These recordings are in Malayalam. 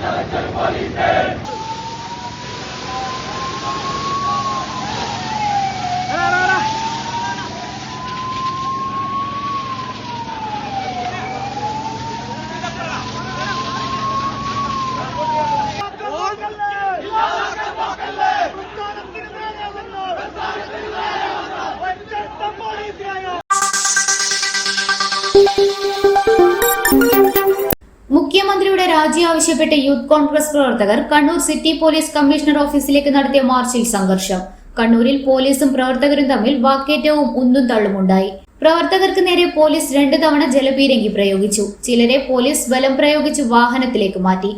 മുഖ്യമന്ത്രിയുടെ രാജി ആവശ്യപ്പെട്ട് യൂത്ത് കോൺഗ്രസ് പ്രവർത്തകർ കണ്ണൂർ സിറ്റി പോലീസ് കമ്മീഷണർ ഓഫീസിലേക്ക് നടത്തിയ മാർച്ചിൽ സംഘർഷം. കണ്ണൂരിൽ പോലീസും പ്രവർത്തകരും തമ്മിൽ വാക്കേറ്റവും ഉന്തും തള്ളുമുണ്ടായി. പ്രവർത്തകർക്ക് നേരെ പോലീസ് രണ്ടു തവണ ജലപീരങ്കി പ്രയോഗിച്ചു. ചിലരെ പോലീസ് ബലം പ്രയോഗിച്ച് വാഹനത്തിലേക്ക് മാറ്റി.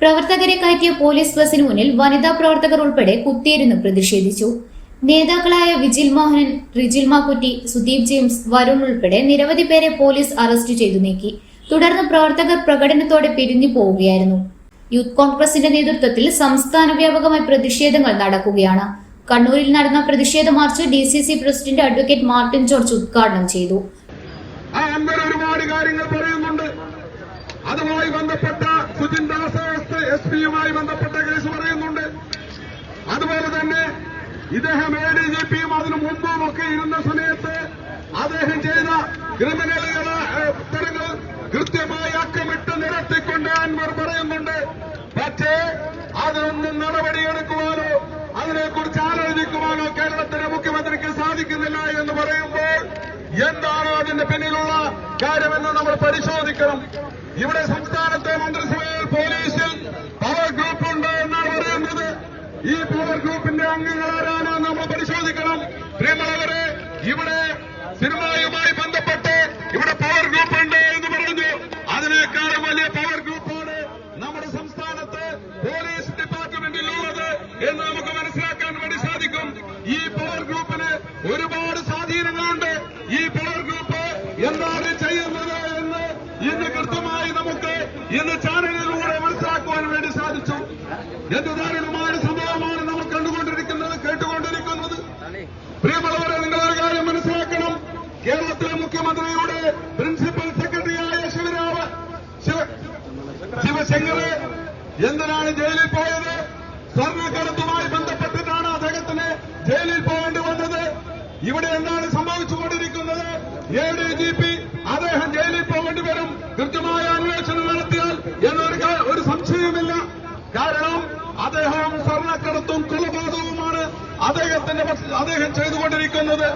പ്രവർത്തകരെ കയറ്റിയ പോലീസ് ബസിന് മുന്നിൽ വനിതാ പ്രവർത്തകർ ഉൾപ്പെടെ കുത്തിയിരുന്ന് പ്രതിഷേധിച്ചു. നേതാക്കളായ വിജിൽ മോഹനൻ റിജിൽ മാക്കുറ്റി സുദീപ് ജെയിംസ് വരുൺ ഉൾപ്പെടെ നിരവധി പേരെ പോലീസ് അറസ്റ്റ് ചെയ്തു നീക്കി. തുടർന്ന് പ്രവർത്തകർ പ്രകടനത്തോടെ പിരിഞ്ഞു പോവുകയായിരുന്നു. യൂത്ത് കോൺഗ്രസിന്റെ നേതൃത്വത്തിൽ സംസ്ഥാന വ്യാപകമായി പ്രതിഷേധങ്ങൾ നടക്കുകയാണ്. കണ്ണൂരിൽ നടന്ന പ്രതിഷേധ march D C C president advocate Martin George ഉദ്ഘാടനം ചെയ്തു. ഒരുപാട് കാര്യങ്ങൾ പറയുന്നുണ്ട്. അതുമായി ബന്ധപ്പെട്ട സുജിൻ ദാസ് എസ് പിയുമായി ബന്ധപ്പെട്ട കേസ് പറയുന്നുണ്ട്. അതുപോലെ തന്നെ ഇദ്ദേഹം എ ഡി ജി പിയും അതിനു മുമ്പും ഒക്കെ ഇരുന്ന സമയത്ത് അദ്ദേഹം ചെയ്ത ക്രിമിനലുകളെ ഉത്തരങ്ങൾ കൃത്യമായി അക്കമിട്ട് നിരത്തിക്കൊണ്ട് അൻവർ പറയുന്നുണ്ട്. പക്ഷേ അതൊന്നും നടപടിയെടുക്കുവാനോ അതിനെക്കുറിച്ച് ആലോചിക്കുവാനോ കേരളത്തിലെ മുഖ്യമന്ത്രിക്ക് സാധിക്കുന്നില്ല എന്ന് പറയുമ്പോൾ എന്താണോ അതിന്റെ പിന്നിലുള്ള കാര്യമെന്ന് നമ്മൾ പരിശോധിക്കണം. ഇവിടെ സംസ്ഥാനത്തെ മന്ത്രിസഭയിൽ പോലീസിൽ പവർ ഗ്രൂപ്പ് ഉണ്ട് എന്നാണ് പറയുന്നത് ഈ പവർ ഗ്രൂപ്പിന്റെ അംഗങ്ങൾ ആരാണെന്ന് നമ്മൾ പരിശോധിക്കണം. പ്രിയമുള്ളവരെ ഇവിടെ സിനിമയുമായി ബന്ധപ്പെട്ട് ഇവിടെ പവർ ഗ്രൂപ്പ് ഉണ്ട് എന്ന് പറഞ്ഞു. അതിനേക്കാളും വലിയ പവർ ഗ്രൂപ്പാണ് നമ്മുടെ സംസ്ഥാനത്ത് പോലീസ് ഡിപ്പാർട്ട്മെന്റിലുള്ളത് എന്ന് നമുക്ക് മനസ്സിലാക്കാൻ വേണ്ടി സാധിക്കും. ഈ പവർ ഗ്രൂപ്പിന് ഒരുപാട് സ്വാധീനങ്ങളുണ്ട്. ഈ പവർ ഗ്രൂപ്പ് എന്താണ് ചെയ്യുന്നത് എന്ന് ഇന്ന് കൃത്യമായി നമുക്ക് ഇന്ന് ചാനലിലൂടെ മനസ്സിലാക്കുവാൻ വേണ്ടി സാധിച്ചു. എന്ത് എന്തിനാണ് ജയിലിൽ പോയത് സ്വർണക്കടത്തുമായി ബന്ധപ്പെട്ടിട്ടാണ് അദ്ദേഹത്തിന് ജയിലിൽ പോകേണ്ടി വന്നത്. ഇവിടെ എന്താണ് സംഭവിച്ചുകൊണ്ടിരിക്കുന്നത്? എ ഡി ജി പി അദ്ദേഹം ജയിലിൽ പോകേണ്ടി വരും. കൃത്യമായ അന്വേഷണം നടത്തിയാൽ എന്നൊരു ഒരു സംശയവുമില്ല. കാരണം അദ്ദേഹം സ്വർണക്കടത്തും കൊലപാതകവുമാണ് അദ്ദേഹത്തിന്റെ അദ്ദേഹം ചെയ്തുകൊണ്ടിരിക്കുന്നത്.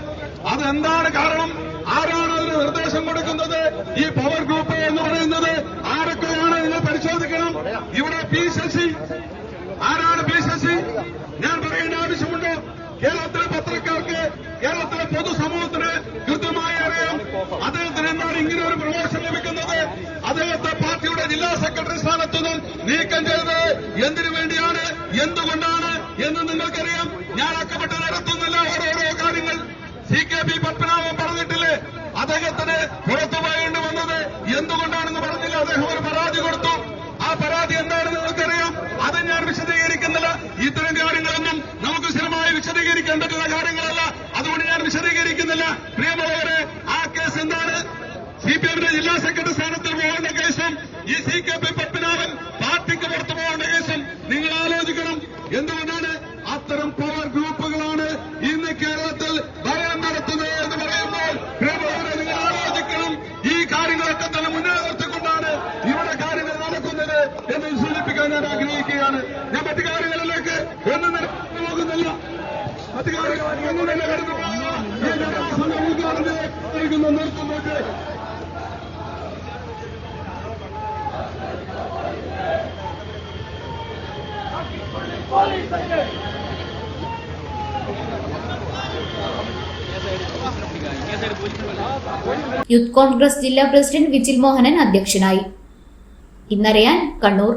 അതെന്താണ് കാരണം? ആരാണ് അതിന് നിർദ്ദേശം കൊടുക്കുന്നത്? ഈ പവർ ഗ്രൂപ്പ് എന്ന് പറയുന്നത് ആരൊക്കെയാണ് നിങ്ങൾ പരിശോധിക്കണം. ഇവിടെ ഞാൻ പറയേണ്ട ആവശ്യമുണ്ടോ. കേരളത്തിലെ പത്രക്കാർക്ക് കേരളത്തിലെ പൊതുസമൂഹത്തിന് കൃത്യമായി അറിയാം. അദ്ദേഹത്തിന് എന്താണ് ഇങ്ങനെ ഒരു പ്രമോഷൻ ലഭിക്കുന്നത്? അദ്ദേഹത്തെ പാർട്ടിയുടെ ജില്ലാ സെക്രട്ടറി സ്ഥാനത്തു നിന്നും നീക്കം ചെയ്തത് എന്തിനു വേണ്ടിയാണ്? എന്തുകൊണ്ടാണ് എന്ന് നിങ്ങൾക്കറിയാം ഞാൻ അക്കപ്പെട്ട് നടത്തുന്നില്ല ഓരോരോ കാര്യങ്ങൾ സി കെ പി പത്മനാഭൻ പറഞ്ഞിട്ടില്ലേ അദ്ദേഹത്തിന് പുറത്തു പോയേണ്ടി വന്നത് എന്തുകൊണ്ടാണെന്ന് പറഞ്ഞില്ല അദ്ദേഹം ഒരു പരാതി കൊടുത്തു ആ പരാതി എന്താണെന്ന് നിങ്ങൾക്കറിയാം അത് ഞാൻ വിശദീകരിക്കുന്നില്ല ഇത്തരം കാര്യങ്ങളൊന്നും നമുക്ക് സ്ഥിരമായി വിശദീകരിക്കാൻ പറ്റുന്ന കാര്യങ്ങളല്ല അതുകൊണ്ട് ഞാൻ വിശദീകരിക്കുന്നില്ല പ്രിയമുള്ളവരെ ആ കേസ് എന്താണ്? സി പി എമ്മിന്റെ ജില്ലാ സെക്രട്ടറി സ്ഥാനത്തിൽ പോകേണ്ട കേസും ഈ സി കെ പി പത്മനാഭൻ പാർട്ടിക്ക് പുറത്തു പോകേണ്ട കേസും നിങ്ങൾ ആലോചിക്കണം. എന്തുകൊണ്ടാണ് അത്തരം പവർ ഗ്രൂപ്പുകളാണ് ഇന്ന് കേരളത്തിൽ ഭരണം നടത്തുന്നത് എന്ന് പറയുമ്പോൾ പ്രിയമുള്ളവരെ നിങ്ങൾ ആലോചിക്കണം. ഈ കാര്യങ്ങളൊക്കെ തന്നെ മുന്നേ നിർത്തിക്കൊണ്ടാണ് ഇവിടെ കാര്യങ്ങൾ നടക്കുന്നത് എന്ന് സൂചിപ്പിക്കാൻ ഞാൻ ആഗ്രഹിക്കുകയാണ്. ഞാൻ മറ്റു കാര്യങ്ങളിലേക്ക് ഒന്നും പോകുന്നില്ല. മറ്റു കാര്യങ്ങൾ ഒന്നും തന്നെ കടന്നു ചെയ്യുന്നു, നിർത്തുന്നത് യൂത്ത് കോൺഗ്രസ് ജില്ലാ പ്രസിഡന്റ് വിജിൽ മോഹനൻ അധ്യക്ഷനായി. ഇന്നറിയാൻ കണ്ണൂർ.